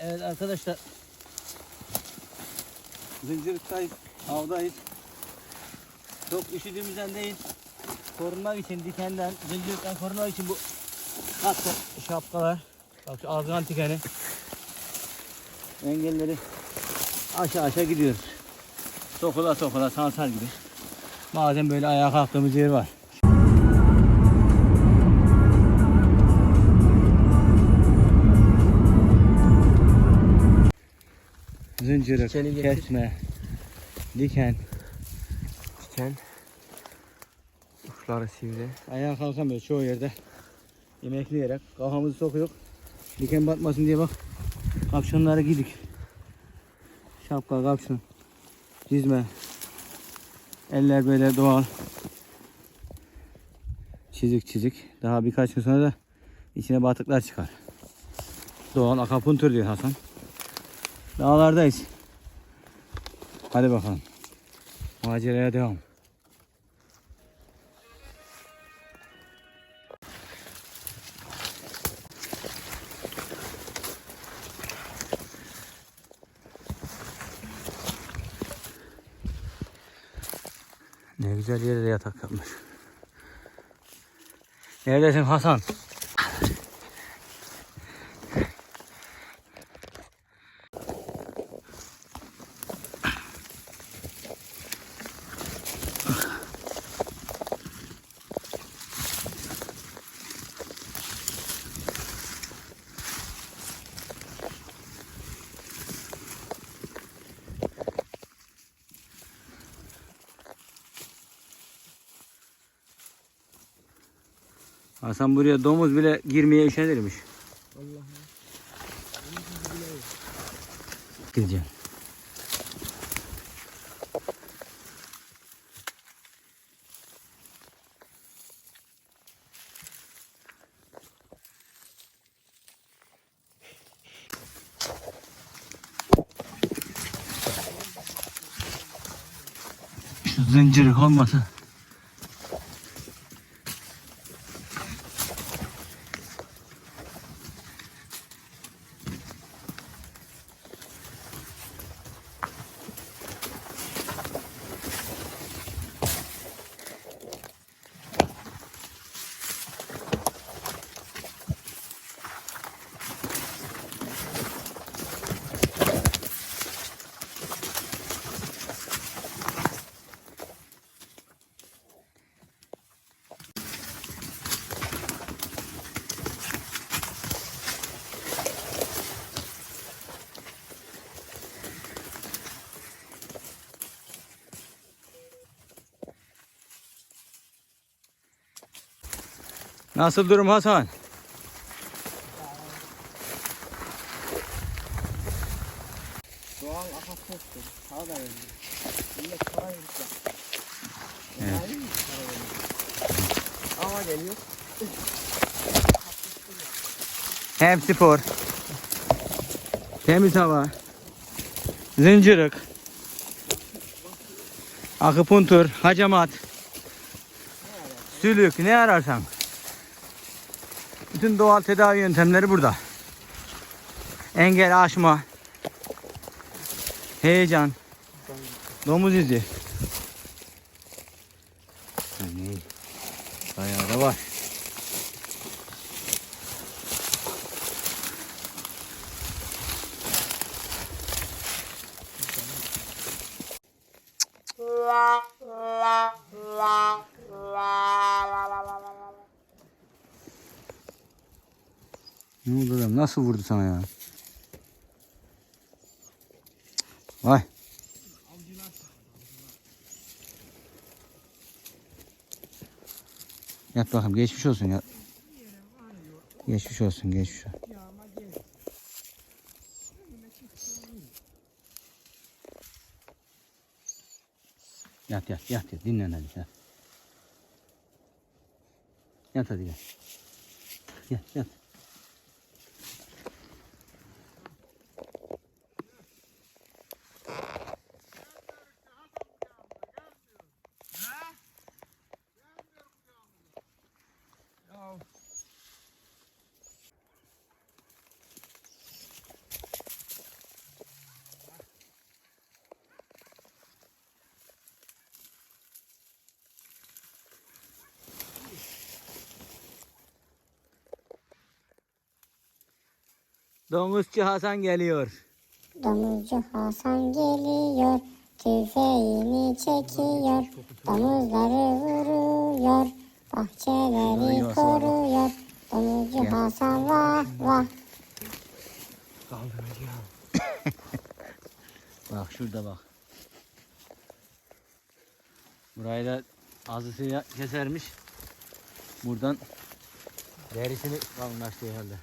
Evet arkadaşlar. Zincirliktayız. Avdayız. Çok üşüdüğümüzden değil. Korunmak için dikenden, zincirlikten korunmak için bu hatta şapkalar. Bak şu ağzından tikeni. Engelleri aşağı aşağı gidiyoruz. Sokula sokula sansar gibi. Bazen böyle ayağa kalktığımız yer var. Dikeni getir. kesme, diken. Diken. Uçları sivri. Ayağa kalkamıyor çoğu yerde. Yemekleyerek kafamızı sokuyor. Diken batmasın diye bak. Kapşonları giydik. Şapka, kapşon, çizme. Eller böyle doğal. Çizik çizik. Daha birkaç gün sonra da içine batıklar çıkar. Doğal akapuntur diyor Hasan. Dağlardayız. Hadi bakalım. Maceraya devam. Ne güzel yere yatak yapmış. Neredesin Hasan? Hasan buraya domuz bile girmeye üşenirmiş. Gideceğim. Şu zincirik olmasa. Nasıl durum Hasan? Doğal akasyattır. Sağ da öyle. Millet para verip yaptı. Evet. Yani mi para veriyor? Ama geliyor. Hem spor. Temiz hava. Zincirik. Akupuntur, hacamat. Sülük ne ararsan. Bütün doğal tedavi yöntemleri burada. Engel aşma. Heyecan. Domuz izi. Ne oldu lan? Nasıl vurdu sana ya? Vay. Yat bakalım. Geçmiş olsun ya. Geçmiş olsun. Geçmiş olsun. Yat yat yat yat. Dinlen hadi yat. Yat hadi gel. Yat yat. Tamam. Domuzcu Hasan geliyor. Domuzcu Hasan geliyor, tüfeğini çekiyor, domuzları vuruyor bahçeleri koruyor. Gel. Hasan vah vah. Bak şurada bak. Burayı da azısıyla kesermiş. Buradan derisini kalınlaştı herhalde.